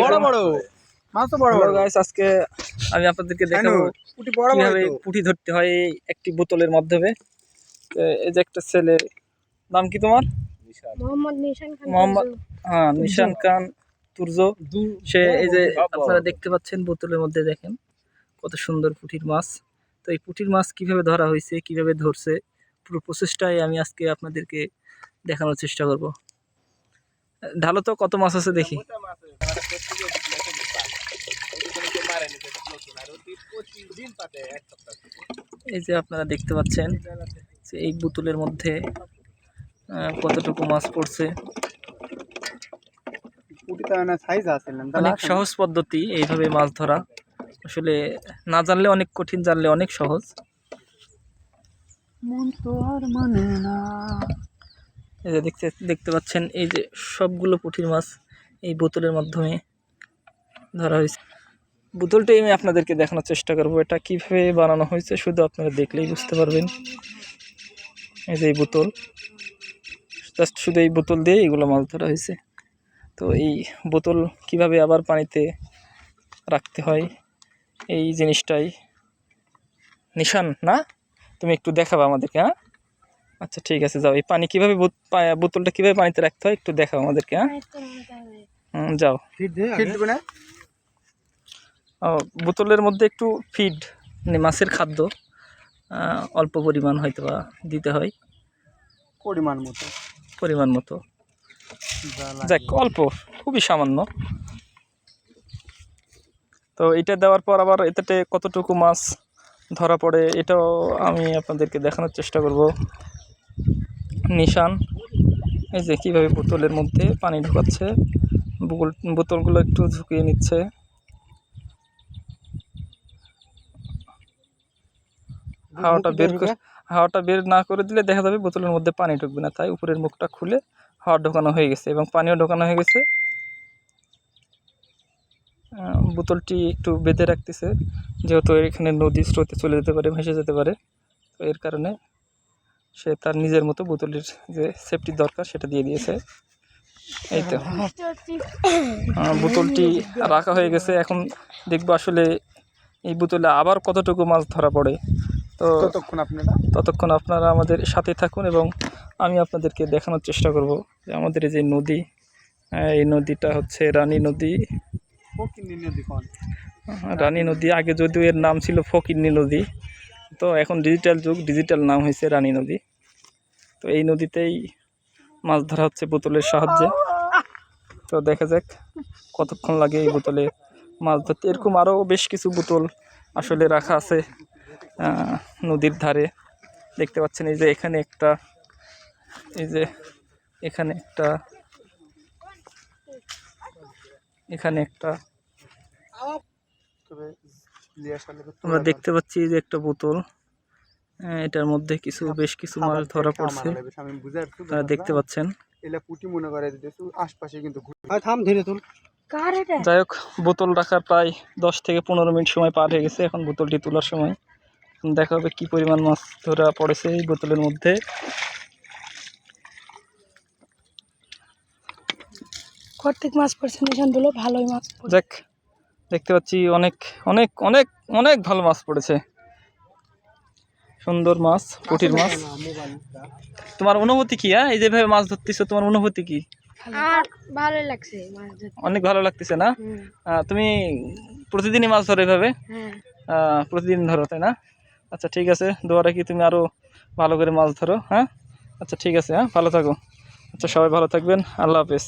বড় বড়। মাছ তো বড় বড়। গাইস আজকে আমি আপনাদেরকে দেখাবো পুটি বড় বড় পুঁটি ধরতে হয় এই একটি বোতলের মাধ্যমে। এই যে একটা ছেলে নাম কি তোমার? মোহাম্মদ নিশান খান মোহাম্মদ হ্যাঁ নিশান খান তুর্য সে এই যে আপনারা দেখতে পাচ্ছেন বোতলের মধ্যে দেখেন কত সুন্দর পুঁটির মাছ। তো এই পুঁটির মাছ কীভাবে ধরা হয়েছে কীভাবে ধরছে পুরো প্রসেসটাই আমি আজকে আপনাদেরকে দেখানোর চেষ্টা করব। ঢালো তো কত মাছ আছে দেখি। এই যে আপনারা দেখতে পাচ্ছেন যে এই বোতলের মধ্যে আহ, কতটুকু মাছ পড়ছে। পুটি তো না সাইজ আছে না অনেক সহজ পদ্ধতি এইভাবে মাছ ধরা। আসলে না জানলে অনেক কঠিন জানলে অনেক সহজ। মন মানে এই যে দেখতে দেখতে পাচ্ছেন এই যে সবগুলো পুঁটির মাছ এই বোতলের মাধ্যমে ধরা হয়েছে। বোতলটাই আমি আপনাদেরকে দেখানোর চেষ্টা করব। এটা কীভাবে বানানো হয়েছে শুধু আপনারা দেখলেই বুঝতে পারবেন। এই যে এই বোতল। জাস্ট শুধু এই বোতল দিয়ে এগুলো মাছ ধরা হয়েছে। তো এই বোতল কীভাবে আবার পানিতে রাখতে হয় এই জিনিসটাই নিশান না? তুমি একটু দেখাবে আমাদেরকে হ্যাঁ? আচ্ছা ঠিক আছে যাও। এই পানি কীভাবে বোতলটা কীভাবে পানিতে রাখতে হয় একটু দেখাও আমাদেরকে হ্যাঁ? যাও। বোতলের মধ্যে একটু ফিড মানে মাছের খাদ্য অল্প পরিমাণ হয়তো বা দিতে হয়। পরিমাণ মতো। পরিমাণ মতো। যাক অল্প খুবই সামান্য। তো এটা দেওয়ার পর আবার এটাতে কতটুকু মাছ ধরা পড়ে এটাও আমি আপনাদেরকে দেখানোর চেষ্টা করব। নিশান এই যে কীভাবে বোতলের মধ্যে পানি ঢুকাচ্ছে বোতলগুলো একটু ঝুঁকিয়ে নিচ্ছে। হাওয়াটা বের করে হাওয়াটা বের না করে দিলে দেখা যাবে বোতলের মধ্যে পানি ঢুকবে না। তাই উপরের মুখটা খুলে হাওয়া ঢোকানো হয়ে গেছে এবং পানিও ঢোকানো হয়ে গেছে। বোতলটি একটু বেঁধে রাখতেছে যেহেতু এখানে নদী স্রোতে চলে যেতে পারে ভেসে যেতে পারে। তো এর কারণে সে তার নিজের মতো বোতলের যে সেফটির দরকার সেটা দিয়ে দিয়েছে। এই তো। বোতলটি রাখা হয়ে গেছে। এখন দেখব আসলে এই বোতলে আবার কতটুকু মাছ ধরা পড়ে। তো ততক্ষণ আপনারা? ততক্ষণ আপনারা আমাদের সাথে থাকুন এবং আমি আপনাদেরকে দেখানোর চেষ্টা করব যে আমাদের এই যে নদী এই নদীটা হচ্ছে রানী নদী। ফকির নদী কোন? রানী নদী আগে যদিও এর নাম ছিল ফকিরনি নদী তো এখন ডিজিটাল যুগ ডিজিটাল নাম হয়েছে রানী নদী। তো এই নদীতেই মাছ ধরা হচ্ছে বোতলের সাহায্যে। তো দেখা যাক কতক্ষণ লাগে এই বোতলে মাছ ধরতে। এরকম আরও বেশ কিছু বোতল আসলে রাখা আছে। নদীর ধারে দেখতে পাচ্ছেন এই যে এখানে একটা এই যে এখানে একটা এখানে একটা। আমরা দেখতে পাচ্ছি যে একটা বোতল আহ, এটার মধ্যে কিছু বেশ কিছু মাছ ধরা পড়ছে। আপনারা দেখতে পাচ্ছেন। যাই হোক বোতল রাখার প্রায় দশ থেকে পনেরো মিনিট সময় পার হয়ে গেছে এখন বোতলটি তোলার সময়। দেখা হবে কী পরিমাণ মাছ ধরা পড়েছে এই বোতলের মধ্যে। কর্তিক মাছ পড়ছে নিশান দিল ভালোই মাছ। যাক দেখতে পাচ্ছি অনেক অনেক অনেক অনেক ভালো মাছ পড়েছে। সুন্দর মাছ পুঁটির মাছ। তোমার অনুভূতি কি হ্যাঁ? এই যেভাবে মাছ ধরতেছো তোমার অনুভূতি কি? ভালোই লাগছে অনেক ভালো লাগতেছে না? তুমি প্রতিদিনই মাছ ধরো এভাবে? হ্যাঁ। প্রতিদিন ধরো তাই না? আচ্ছা ঠিক আছে। দোয়া রাখি তুমি আরও ভালো করে মাছ ধরো হ্যাঁ? আচ্ছা ঠিক আছে হ্যাঁ? ভালো থাকো। আচ্ছা সবাই ভালো থাকবেন। আল্লাহ হাফেজ।